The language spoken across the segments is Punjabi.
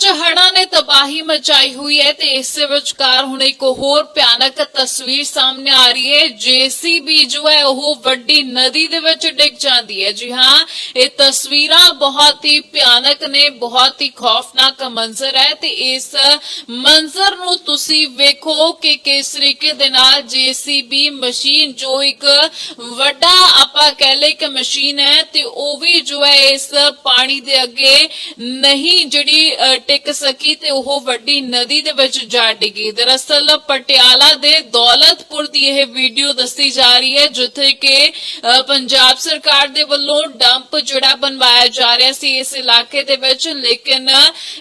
ਵਿੱਚ ਹੜ੍ਹਾਂ ਨੇ ਤਬਾਹੀ ਮਚਾਈ ਹੋਈ ਹੈ ਤੇ ਇਸ ਵਿਚਕਾਰ ਹੁਣ ਇੱਕ ਹੋਰ ਭਿਆਨਕ ਤਸਵੀਰ ਸਾਹਮਣੇ ਆ ਰਹੀ ਹੈ। ਜੀਸੀਬੀ ਜੋ ਹੈ ਉਹ ਵੱਡੀ ਨਦੀ ਦੇ ਵਿੱਚ ਡਿੱਗ ਜਾਂਦੀ ਹੈ। ਜੀ ਹਾਂ, ਇਹ ਤਸਵੀਰਾਂ ਬਹੁਤ ਹੀ ਭਿਆਨਕ ਨੇ, ਬਹੁਤ ਹੀ ਖੌਫਨਾਕ ਮੰਜ਼ਰ ਹੈ ਤੇ ਇਸ ਮੰਜ਼ਰ ਨੂੰ ਤੁਸੀਂ ਵੇਖੋ ਕਿ ਕਿਸ ਤਰੀਕੇ ਦੇ ਨਾਲ ਜੀਸੀਬੀ ਮਸ਼ੀਨ ਜੋ ਇੱਕ ਵੱਡਾ ਆਪਾਂ ਕਹਿ ਲਏ ਕਿ ਮਸ਼ੀਨ ਹੈ ਤੇ ਉਹ ਵੀ ਜੋ ਹੈ ਇਸ ਪਾਣੀ ਦੇ ਅੱਗੇ ਨਹੀਂ ਜਿਹੜੀ ਟਿਕ ਸਕੀ ਤੇ ਉਹ ਵੱਡੀ ਨਦੀ ਦੇ ਵਿੱਚ ਜਾ ਡਿੱਗੀ। ਦਰਅਸਲ ਪਟਿਆਲਾ ਦੇ ਦੌਲਤਪੁਰ ਦੀ ਇਹ ਵੀਡੀਓ ਦੱਸੀ ਜਾ ਰਹੀ ਹੈ, ਜਿੱਥੇ ਕਿ ਪੰਜਾਬ ਸਰਕਾਰ ਦੇ ਵੱਲੋਂ ਡੰਪ ਜਿਹੜਾ ਬਣਵਾਇਆ ਜਾ ਰਿਹਾ ਸੀ ਇਸ ਇਲਾਕੇ ਦੇ ਵਿੱਚ, ਲੇਕਿਨ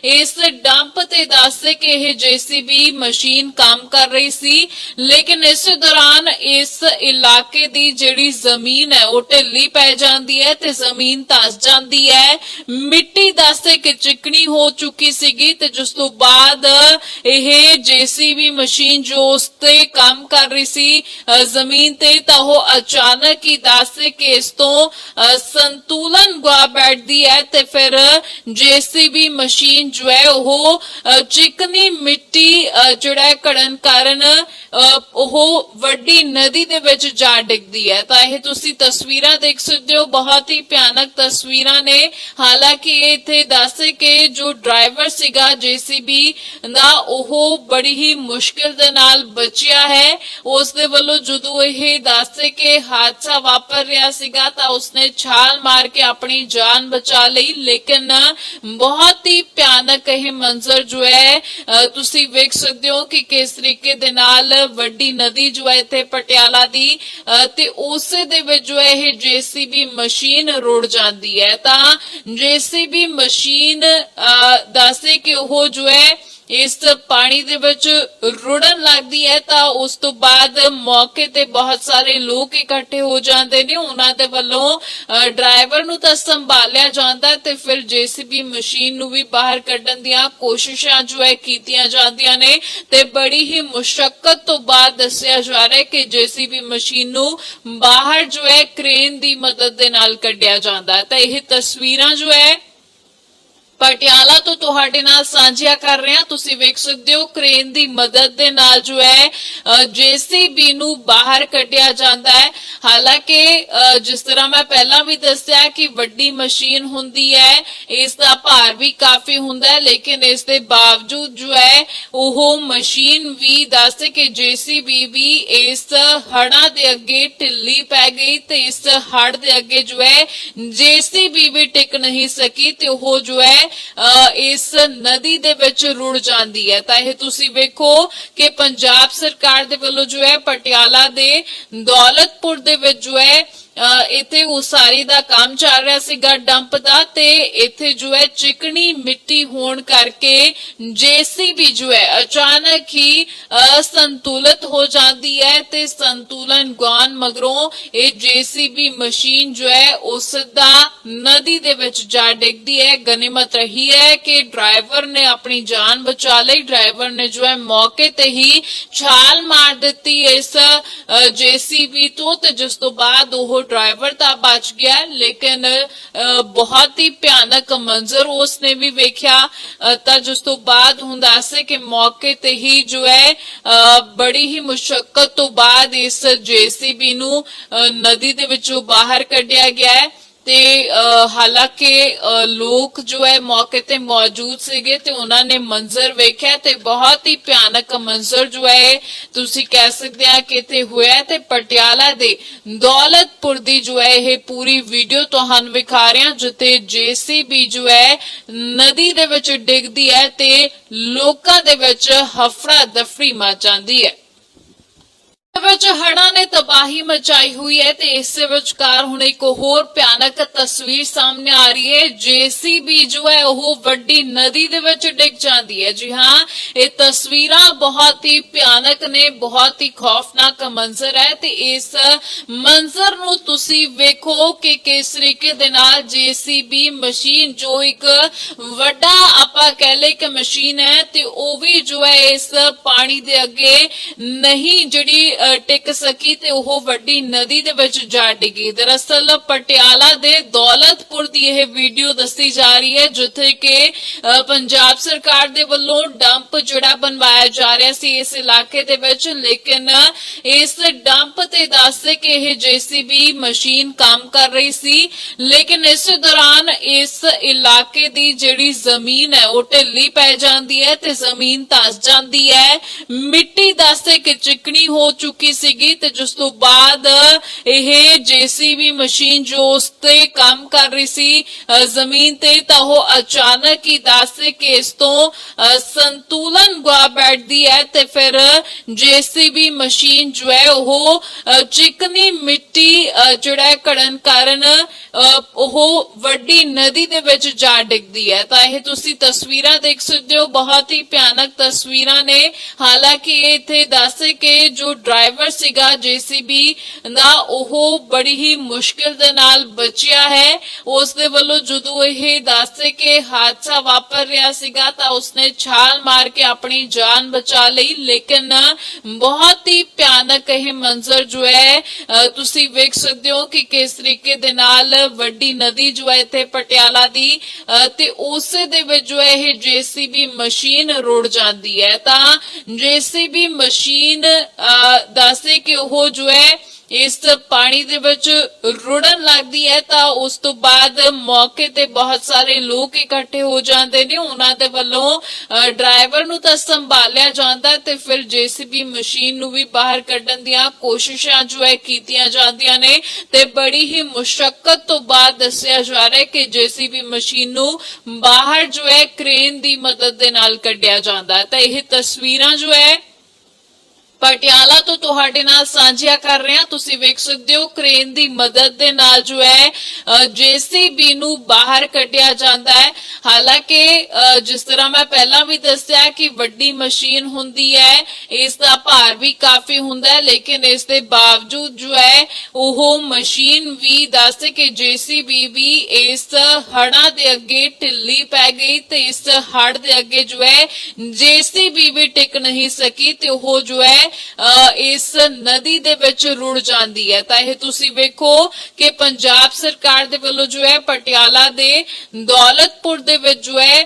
ਇਸ ਡੰਪ ਤੇ ਦੱਸਦੇ ਕਿ ਇਹ ਜੀਸੀਬੀ ਮਸ਼ੀਨ ਕੰਮ ਕਰ ਰਹੀ ਸੀ। ਲੇਕਿਨ ਇਸ ਦੌਰਾਨ ਇਸ ਇਲਾਕੇ ਦੀ ਜਿਹੜੀ ਜ਼ਮੀਨ ਹੈ, ਉਹ ਢਿੱਲੀ ਪੈ ਜਾਂਦੀ ਹੈ ਤੇ ਜ਼ਮੀਨ ਧਸ ਜਾਂਦੀ ਹੈ। ਮਿੱਟੀ ਦੱਸਦੇ ਕਿ ਚਿਕਨੀ ਹੋ ਚੁੱਕੀ ਸੀਗੀ ਤੇ ਜਿਸ ਤੋਂ ਬਾਅਦ ਇਹ ਜੀਸੀਬੀ ਮਸ਼ੀਨ ਜੋ ਉਸ ਤੇ ਕੰਮ ਕਰ ਰਹੀ ਸੀ ਅ, ਜ਼ਮੀਨ ਤੇ ਤਾਂ ਉਹ ਅਚਾਨਕ ਹੀ ਦੱਸਦੇ ਕਿ ਇਸ ਤੋਂ ਅ, ਸੰਤੁਲਨ ਗਵਾ ਬੈਠਦੀ ਹੈ ਤੇ ਫਿਰ ਜੀਸੀਬੀ ਮਸ਼ੀਨ ਜੋ ਹੈ ਉਹ ਅ, ਚਿਕਨੀ ਮਿੱਟੀ ਅ, ਜਿਹੜਾ ਹੈ ਘੜਨ ਕਾਰਨ ਅ, ਉਹ ਵੱਡੀ ਨਦੀ ਦੇ ਵਿੱਚ ਜਾ ਡਿੱਗਦੀ ਹੈ ਤਾਂ ਇਹ ਤੁਸੀਂ ਤਸਵੀਰਾਂ ਦੇਖ ਸਕਦੇ ਹੋ ਬਹੁਤ ਹੀ ਭਿਆਨਕ ਤਸਵੀਰਾਂ ਨੇ ਹਾਲਾਂਕਿ ਇਹ ਇੱਥੇ ਦੱਸੇ ਕਿ ਜੋ ਡਰਾਈਵਰ ਸੀਗਾ ਜੀਸੀਬੀ ਦਾ ਉਹ ਬੜੀ ਹੀ ਮੁਸ਼ਕਿਲ ਦੇ ਨਾਲ ਬਚਿਆ ਹੈ। ਉਸ ਦੇ ਵੱਲੋਂ ਜਦੋਂ ਇਹ ਦੱਸੇ ਕਿ ਹਾਦਸਾ ਵਾਪਰ ਰਿਹਾ ਸੀਗਾ, ਤਾਂ ਉਸਨੇ ਛਾਲ ਮਾਰ ਕੇ ਆਪਣੀ ਜਾਨ ਬਚਾ ਲਈ। ਲੇਕਿਨ ਬਹੁਤ ਹੀ ਭਿਆਨਕ ਇਹ ਮੰਜ਼ਰ ਜੋ ਹੈ ਤੁਸੀਂ ਵੇਖ ਸਕਦੇ ਹੋ ਕਿ ਕਿਸ ਤਰੀਕੇ ਦੇ ਨਾਲ ਵੱਡੀ ਨਦੀ ਜੋ ਹੈ ਇੱਥੇ ਪਟਿਆਲਾ ਦੀ ਤੇ ਉਸੇ ਦੇ ਵਿੱਚ ਜੋ ਹੈ ਇਹ ਜੀਸੀਬੀ ਮਸ਼ੀਨ ਰੁੜ ਜਾਂਦੀ ਹੈ। ਤਾਂ ਜੀਸੀਬੀ ਮਸ਼ੀਨ ਦਾ ਦੱਸਦੇ ਕਿ ਉਹ ਜੋ ਹੈ, ਇਸ ਪਾਣੀ ਦੇ ਵਿੱਚ ਰੁੜਨ ਲੱਗਦੀ ਹੈ, ਤਾਂ ਉਸ ਤੋਂ ਬਾਅਦ ਮੌਕੇ ਤੇ ਬਹੁਤ ਸਾਰੇ ਲੋਕ ਇਕੱਠੇ ਹੋ ਜਾਂਦੇ ਨੇ। ਉਹਨਾਂ ਦੇ ਵੱਲੋਂ ਡਰਾਈਵਰ ਨੂੰ ਤਾਂ ਸੰਭਾਲਿਆ ਜਾਂਦਾ ਤੇ ਫਿਰ ਜੀਸੀਬੀ ਮਸ਼ੀਨ ਨੂੰ ਵੀ ਬਾਹਰ ਕੱਢਣ ਦੀਆਂ ਕੋਸ਼ਿਸ਼ਾਂ ਜੋ ਹੈ ਕੀਤੀਆਂ ਜਾਂਦੀਆਂ ਨੇ ਤੇ ਬੜੀ ਹੀ ਮੁਸ਼ਕਲ ਤੋਂ ਬਾਅਦ ਦੱਸਿਆ ਜਾ ਰਿਹਾ ਹੈ ਕਿ ਜੀਸੀਬੀ ਮਸ਼ੀਨ ਨੂੰ ਬਾਹਰ ਜੋ ਹੈ, ਕ੍ਰੇਨ ਦੀ ਮਦਦ ਦੇ ਨਾਲ ਕੱਢਿਆ ਜਾਂਦਾ ਤਾਂ ਇਹ ਤਸਵੀਰਾਂ ਜੋ ਹੈ ਪਟਿਆਲਾ ਤੋਂ ਤੁਹਾਡੇ ਨਾਲ ਸਾਂਝੀਆਂ ਕਰ ਰਹੇ। ਹਾਂ ਤੁਸੀਂ ਵੇਖ ਸਕਦੇ ਹੋ, ਕ੍ਰੇਨ ਦੀ ਮਦਦ ਦੇ ਨਾਲ ਜੋ ਹੈ ਜੀਸੀਬੀ ਨੂੰ ਬਾਹਰ ਕੱਢਿਆ ਜਾਂਦਾ ਹੈ। ਹਾਲਾਂਕਿ ਜਿਸ ਤਰ੍ਹਾਂ ਮੈਂ ਪਹਿਲਾਂ ਵੀ ਦੱਸਿਆ ਕਿ ਵੱਡੀ ਮਸ਼ੀਨ ਹੁੰਦੀ ਹੈ, ਇਸ ਦਾ ਭਾਰ ਵੀ ਕਾਫੀ ਹੁੰਦਾ ਹੈ, ਲੇਕਿਨ ਇਸ ਦੇ ਬਾਵਜੂਦ ਜੋ ਹੈ, ਉਹ ਮਸ਼ੀਨ ਵੀ ਦੱਸਦੇ ਕਿ ਜੀਸੀਬੀ ਵੀ ਇਸ ਹੜਾਂ ਦੇ ਅੱਗੇ ਢਿੱਲੀ ਪੈ ਗਈ ਤੇ ਇਸ ਹੜ ਦੇ ਅੱਗੇ ਜੋ ਹੈ, ਜੀਸੀਬੀ ਵੀ ਟਿਕ ਨਹੀਂ ਸਕੀ ਤੇ ਉਹ ਜੋ ਹੈ ਇਸ ਨਦੀ ਦੇ ਵਿੱਚ ਰੁੜ ਜਾਂਦੀ ਹੈ। ਤਾਂ ਇਹ ਤੁਸੀਂ ਵੇਖੋ ਕਿ ਪੰਜਾਬ ਸਰਕਾਰ ਦੇ ਵੱਲੋਂ ਜੋ ਹੈ, ਪਟਿਆਲਾ ਦੇ ਦੌਲਤਪੁਰ ਦੇ ਵਿੱਚ ਜੋ ਹੈ ਇੱਥੇ ਉਸਾਰੀ ਦਾ ਕੰਮ ਚੱਲ ਰਿਹਾ ਸੀਗਾ ਡੰਪ ਦਾ ਤੇ ਇੱਥੇ ਜੋ ਹੈ ਚਿਕਨੀ ਮਿੱਟੀ ਹੋਣ ਕਰਕੇ ਜੀਸੀਬੀ ਜੋ ਹੈ ਅਚਾਨਕ ਹੀ ਅਸੰਤੁਲਿਤ ਹੋ ਜਾਂਦੀ ਹੈ ਤੇ ਸੰਤੁਲਨ ਗਵਾਨ ਮਗਰੋਂ ਇਹ ਜੀਸੀਬੀ ਮਸ਼ੀਨ ਜੋ ਹੈ ਉਸ ਦਾ ਨਦੀ ਦੇ ਵਿੱਚ ਜਾ ਡਿੱਗਦੀ ਹੈ, ਗਨੀਮਤ ਰਹੀ ਹੈ ਕਿ ਡਰਾਈਵਰ ਨੇ ਆਪਣੀ ਜਾਨ ਬਚਾ ਲਈ, ਡਰਾਈਵਰ ਨੇ ਜੋ ਹੈ ਮੌਕੇ ਤੇ ਹੀ ਛਾਲ ਮਾਰ ਦਿੱਤੀ ਇਸ ਜੀਸੀਬੀ ਤੋਂ ਤੇ ਜਿਸ ਤੋਂ ਬਾਅਦ ਉਹ ਡਰਾਈਵਰ ਤਾਂ ਬਚ ਗਿਆ ਲੇਕਿਨ ਬਹੁਤ ਹੀ ਭਿਆਨਕ ਮੰਜ਼ਰ ਉਸਨੇ ਵੀ ਵੇਖਿਆ। ਤਾਂ ਜਿਸ ਤੋਂ ਬਾਅਦ ਹੁੰਦਾ ਸੀ ਕਿ ਮੌਕੇ ਤੇ ਹੀ ਜੋ ਹੈ ਅ, ਬੜੀ ਹੀ ਮੁਸ਼ਕਲ ਤੋਂ ਬਾਅਦ ਇਸ ਜੀਸੀਬੀ ਨੂੰ ਨਦੀ ਦੇ ਵਿੱਚੋਂ ਬਾਹਰ ਕੱਢਿਆ ਗਿਆ ਹੈ। ਤੇ ਹਾਲਾਂਕਿ ਲੋਕ ਜੋ ਹੈ ਮੌਕੇ ਤੇ ਮੌਜੂਦ ਸੀਗੇ ਤੇ ਉਹਨਾਂ ਨੇ ਮੰਜ਼ਰ ਵੇਖਿਆ ਤੇ ਬਹੁਤ ਹੀ ਭਿਆਨਕ ਮੰਜ਼ਰ ਜੋ ਹੈ ਤੁਸੀਂ ਕਹਿ ਸਕਦੇ ਆ ਕਿ ਇੱਥੇ ਹੋਇਆ ਤੇ ਪਟਿਆਲਾ ਦੇ ਦੌਲਤਪੁਰ ਦੀ ਜੋ ਹੈ ਇਹ ਪੂਰੀ ਵੀਡੀਓ ਤੁਹਾਨੂੰ ਵਿਖਾ ਰਹੇ ਹਾਂ, ਜਿੱਥੇ ਜੀਸੀਬੀ ਜੋ ਹੈ ਨਦੀ ਦੇ ਵਿੱਚ ਡਿੱਗਦੀ ਹੈ ਤੇ ਲੋਕਾਂ ਦੇ ਵਿੱਚ ਹਫੜਾ ਦਫੜੀ ਮਚ ਜਾਂਦੀ ਹੈ। ਵਿੱਚ ਹੜ੍ਹਾਂ ਨੇ ਤਬਾਹੀ ਮਚਾਈ ਹੋਈ ਹੈ ਤੇ ਇਸ ਵਿਚਕਾਰ ਹੁਣ ਇੱਕ ਹੋਰ ਭਿਆਨਕ ਤਸਵੀਰ ਸਾਹਮਣੇ ਆ ਰਹੀ ਹੈ। ਜੀਸੀਬੀ ਜੋ ਹੈ ਉਹ ਵੱਡੀ ਨਦੀ ਦੇ ਵਿੱਚ ਡਿੱਗ ਜਾਂਦੀ ਹੈ। ਜੀ ਹਾਂ, ਇਹ ਤਸਵੀਰਾਂ ਬਹੁਤ ਹੀ ਭਿਆਨਕ ਨੇ, ਬਹੁਤ ਹੀ ਖੌਫਨਾਕ ਮੰਜ਼ਰ ਹੈ ਤੇ ਇਸ ਮੰਜ਼ਰ ਨੂੰ ਤੁਸੀਂ ਵੇਖੋ ਕਿ ਕਿਸ ਤਰੀਕੇ ਦੇ ਨਾਲ ਜੀਸੀਬੀ ਮਸ਼ੀਨ ਜੋ ਇੱਕ ਵੱਡਾ ਆਪਾਂ ਕਹਿ ਕਹਿ ਲਏ ਕਿ ਮਸ਼ੀਨ ਹੈ ਤੇ ਉਹ ਵੀ ਜੋ ਹੈ ਇਸ ਪਾਣੀ ਦੇ ਅੱਗੇ ਨਹੀਂ ਜਿਹੜੀ ਟਿਕ ਸਕੀ ਤੇ ਉਹ ਵੱਡੀ ਨਦੀ ਦੇ ਵਿੱਚ ਜਾ ਡਿੱਗੀ। ਦਰਅਸਲ ਪਟਿਆਲਾ ਦੇ ਦੌਲਤਪੁਰ ਦੀ ਇਹ ਵੀਡੀਓ ਦੱਸੀ ਜਾ ਰਹੀ ਹੈ, ਜਿੱਥੇ ਕਿ ਪੰਜਾਬ ਸਰਕਾਰ ਦੇ ਵੱਲੋਂ ਡੰਪ ਜਿਹੜਾ ਬਣਵਾਇਆ ਜਾ ਰਿਹਾ ਸੀ ਇਸ ਇਲਾਕੇ ਦੇ ਵਿੱਚ, ਲੇਕਿਨ ਇਸ ਡੰਪ ਤੇ ਦੱਸਦੇ ਕਿ ਇਹ ਜੀਸੀਬੀ ਮਸ਼ੀਨ ਕੰਮ ਕਰ ਰਹੀ ਸੀ। ਲੇਕਿਨ ਇਸ ਦੌਰਾਨ ਇਸ ਇਲਾਕੇ ਦੀ ਜਿਹੜੀ ਜ਼ਮੀਨ ਹੈ, ਉਹ ਢਿੱਲੀ ਪੈ ਜਾਂਦੀ ਹੈ ਤੇ ਜ਼ਮੀਨ ਧਸ ਜਾਂਦੀ ਹੈ। ਮਿੱਟੀ ਦੱਸਦੇ ਕਿ ਚਿਕਨੀ ਹੋ ਚੁੱਕੀ ਸੀਗੀ ਤੇ ਜਿਸ ਤੋਂ ਬਾਅਦ ਇਹ ਜੀਸੀਬੀ ਮਸ਼ੀਨ ਜੋ ਉਸ ਤੇ ਕੰਮ ਕਰ ਰਹੀ ਸੀ ਅ, ਜ਼ਮੀਨ ਤੇ ਤਾਂ ਉਹ ਅਚਾਨਕ ਹੀ ਦੱਸਦੇ ਕਿ ਇਸ ਤੋਂ ਅ, ਸੰਤੁਲਨ ਗਵਾ ਬੈਠਦੀ ਹੈ ਤੇ ਫਿਰ ਜੀਸੀਬੀ ਮਸ਼ੀਨ ਜੋ ਹੈ ਉਹ ਅ, ਚਿਕਨੀ ਮਿੱਟੀ ਅ, ਜਿਹੜਾ ਹੈ ਘੜਨ ਕਾਰਨ ਅ, ਉਹ ਵੱਡੀ ਨਦੀ ਦੇ ਵਿੱਚ ਜਾ ਡਿੱਗਦੀ ਹੈ ਤਾਂ ਇਹ ਤੁਸੀਂ ਤਸਵੀਰਾਂ ਦੇਖ ਸਕਦੇ ਹੋ ਬਹੁਤ ਹੀ ਭਿਆਨਕ ਤਸਵੀਰਾਂ ਨੇ ਹਾਲਾਂਕਿ ਇਹ ਇੱਥੇ ਦੱਸੇ ਕਿ ਜੋ ਡਰਾਈਵਰ ਸੀਗਾ ਜੀਸੀਬੀ ਦਾ ਉਹ ਬੜੀ ਹੀ ਮੁਸ਼ਕਿਲ ਦੇ ਨਾਲ ਬਚਿਆ ਹੈ। ਉਸ ਦੇ ਵੱਲੋਂ ਜਦੋਂ ਇਹ ਦੱਸੇ ਕਿ ਹਾਦਸਾ ਵਾਪਰ ਰਿਹਾ ਸੀਗਾ ਤਾਂ ਉਸਨੇ ਛਾਲ ਮਾਰ ਕੇ ਆਪਣੀ ਜਾਨ ਬਚਾ ਲਈ, ਲੇਕਿਨ ਬਹੁਤ ਹੀ ਭਿਆਨਕ ਇਹ ਮੰਜ਼ਰ ਜੋ ਹੈ ਤੁਸੀਂ ਵੇਖ ਸਕਦੇ ਹੋ ਕਿ ਕਿਸ ਤਰੀਕੇ ਦੇ ਨਾਲ ਵੱਡੀ ਨਦੀ ਜੋ ਹੈ ਇੱਥੇ ਪਟਿਆਲਾ ਦੀ ਤੇ ਉਸੇ ਦੇ ਵਿੱਚ ਜੋ ਹੈ ਇਹ ਜੀਸੀਬੀ ਮਸ਼ੀਨ ਰੁੜ ਜਾਂਦੀ ਹੈ। ਤਾਂ ਜੀਸੀਬੀ ਮਸ਼ੀਨ ਦਾ ਦੱਸਦੇ ਕਿ ਉਹ ਜੋ ਹੈ, ਇਸ ਪਾਣੀ ਦੇ ਵਿੱਚ ਰੁੜਨ ਲੱਗਦੀ ਹੈ, ਤਾਂ ਉਸ ਤੋਂ ਬਾਅਦ ਮੌਕੇ ਤੇ ਬਹੁਤ ਸਾਰੇ ਲੋਕ ਇਕੱਠੇ ਹੋ ਜਾਂਦੇ ਨੇ। ਉਹਨਾਂ ਦੇ ਵੱਲੋਂ ਡਰਾਈਵਰ ਨੂੰ ਤਾਂ ਸੰਭਾਲਿਆ ਜਾਂਦਾ ਤੇ ਫਿਰ ਜੀਸੀਬੀ ਮਸ਼ੀਨ ਨੂੰ ਵੀ ਬਾਹਰ ਕੱਢਣ ਦੀਆਂ ਕੋਸ਼ਿਸ਼ਾਂ ਜੋ ਹੈ ਕੀਤੀਆਂ ਜਾਂਦੀਆਂ ਨੇ ਤੇ ਬੜੀ ਹੀ ਮੁਸ਼ਕਲ ਤੋਂ ਬਾਅਦ ਦੱਸਿਆ ਜਾ ਰਿਹਾ ਹੈ ਕਿ ਜੀਸੀਬੀ ਮਸ਼ੀਨ ਨੂੰ ਬਾਹਰ ਜੋ ਹੈ, ਕ੍ਰੇਨ ਦੀ ਮਦਦ ਦੇ ਨਾਲ ਕੱਢਿਆ ਜਾਂਦਾ ਹੈ। ਤਾਂ ਇਹ ਤਸਵੀਰਾਂ ਜੋ ਹੈ ਪਟਿਆਲਾ ਤੋਂ ਤੁਹਾਡੇ ਨਾਲ ਸਾਂਝੀਆਂ ਕਰ ਰਹੇ। ਹਾਂ ਤੁਸੀਂ ਵੇਖ ਸਕਦੇ ਹੋ, ਕ੍ਰੇਨ ਦੀ ਮਦਦ ਦੇ ਨਾਲ ਜੋ ਹੈ ਜੀਸੀਬੀ ਨੂੰ ਬਾਹਰ ਕੱਢਿਆ ਜਾਂਦਾ ਹੈ। ਹਾਲਾਂਕਿ ਜਿਸ ਤਰ੍ਹਾਂ ਮੈਂ ਪਹਿਲਾਂ ਵੀ ਦੱਸਿਆ ਕਿ ਵੱਡੀ ਮਸ਼ੀਨ ਹੁੰਦੀ ਹੈ, ਇਸ ਦਾ ਭਾਰ ਵੀ ਕਾਫੀ ਹੁੰਦਾ ਹੈ, ਲੇਕਿਨ ਇਸ ਦੇ ਬਾਵਜੂਦ ਜੋ ਹੈ, ਉਹ ਮਸ਼ੀਨ ਵੀ ਦੱਸਦੇ ਕਿ ਜੀਸੀਬੀ ਵੀ ਇਸ ਹੜਾਂ ਦੇ ਅੱਗੇ ਢਿੱਲੀ ਪੈ ਗਈ ਤੇ ਇਸ ਹੜ ਦੇ ਅੱਗੇ ਜੋ ਹੈ, ਜੀਸੀਬੀ ਵੀ ਟਿਕ ਨਹੀਂ ਸਕੀ ਤੇ ਉਹ ਜੋ ਹੈ ਇਸ ਨਦੀ ਦੇ ਵਿੱਚ ਰੁੜ ਜਾਂਦੀ ਹੈ। ਤਾਂ ਇਹ ਤੁਸੀਂ ਵੇਖੋ ਕਿ ਪੰਜਾਬ ਸਰਕਾਰ ਦੇ ਵੱਲੋਂ ਜੋ ਹੈ, ਪਟਿਆਲਾ ਦੇ ਦੌਲਤਪੁਰ ਦੇ ਵਿੱਚ ਜੋ ਹੈ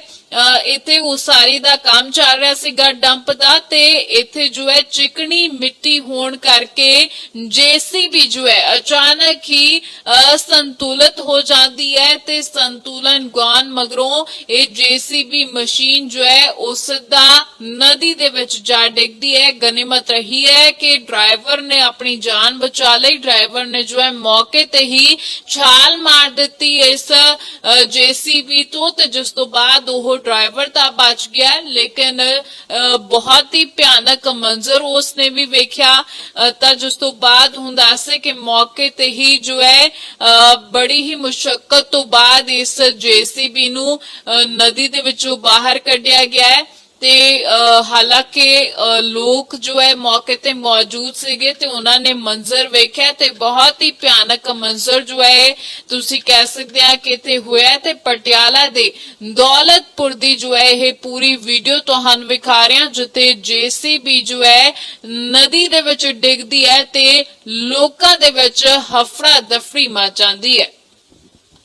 ਇੱਥੇ ਉਸਾਰੀ ਦਾ ਕੰਮ ਚੱਲ ਰਿਹਾ ਸੀਗਾ ਡੰਪ ਦਾ ਤੇ ਇੱਥੇ ਜੋ ਹੈ ਚਿਕਣੀ ਮਿੱਟੀ ਹੋਣ ਕਰਕੇ ਜੀਸੀਬੀ ਜੋ ਹੈ ਅਚਾਨਕ ਹੀ ਅਸੰਤੁਲਿਤ ਹੋ ਜਾਂਦੀ ਹੈ ਤੇ ਸੰਤੁਲਨ ਗਵਾਨ ਮਗਰੋਂ ਇਹ ਜੀਸੀਬੀ ਮਸ਼ੀਨ ਜੋ ਹੈ ਉਸ ਦਾ ਨਦੀ ਦੇ ਵਿੱਚ ਜਾ ਡਿੱਗਦੀ ਹੈ, ਗਨੀਮਤ ਰਹੀ ਹੈ ਕਿ ਡਰਾਈਵਰ ਨੇ ਆਪਣੀ ਜਾਨ ਬਚਾ ਲਈ, ਡਰਾਈਵਰ ਨੇ ਜੋ ਹੈ ਮੌਕੇ ਤੇ ਹੀ ਛਾਲ ਮਾਰ ਦਿੱਤੀ ਇਸ ਜੀਸੀਬੀ ਤੋਂ ਤੇ ਜਿਸ ਤੋਂ ਬਾਅਦ ਉਹ ਡਰਾਈਵਰ ਤਾਂ ਬਚ ਗਿਆ, ਲੇਕਿਨ ਬਹੁਤ ਹੀ ਭਿਆਨਕ ਮੰਜ਼ਰ ਉਸਨੇ ਵੀ ਵੇਖਿਆ। ਤਾਂ ਜਿਸ ਤੋਂ ਬਾਅਦ ਹੁੰਦਾ ਸੀ ਕਿ ਮੌਕੇ ਤੇ ਹੀ ਜੋ ਹੈ ਬੜੀ ਹੀ ਮੁਸ਼ਕਲ ਤੋਂ ਬਾਅਦ ਇਸ ਜੀਸੀਬੀ ਨੂੰ ਨਦੀ ਦੇ ਵਿੱਚੋਂ ਬਾਹਰ ਕੱਢਿਆ ਗਿਆ ਹੈ। ਤੇ ਹਾਲਾਂਕਿ ਲੋਕ ਜੋ ਹੈ ਮੌਕੇ ਤੇ ਮੌਜੂਦ ਸੀਗੇ ਤੇ ਉਹਨਾਂ ਨੇ ਮੰਜ਼ਰ ਵੇਖਿਆ ਤੇ ਬਹੁਤ ਹੀ ਭਿਆਨਕ ਮੰਜ਼ਰ ਜੋ ਹੈ ਤੁਸੀਂ ਕਹਿ ਸਕਦੇ ਆ ਕਿ ਇੱਥੇ ਹੋਇਆ ਤੇ ਪਟਿਆਲਾ ਦੇ ਦੌਲਤਪੁਰ ਦੀ ਜੋ ਹੈ ਇਹ ਪੂਰੀ ਵੀਡੀਓ ਤੁਹਾਨੂੰ ਵਿਖਾ ਰਹੇ ਹਾਂ, ਜਿੱਥੇ ਜੀਸੀਬੀ ਜੋ ਹੈ ਨਦੀ ਦੇ ਵਿੱਚ ਡਿੱਗਦੀ ਹੈ ਤੇ ਲੋਕਾਂ ਦੇ ਵਿੱਚ ਹਫੜਾ ਦਫੜੀ ਮਚ ਜਾਂਦੀ ਹੈ।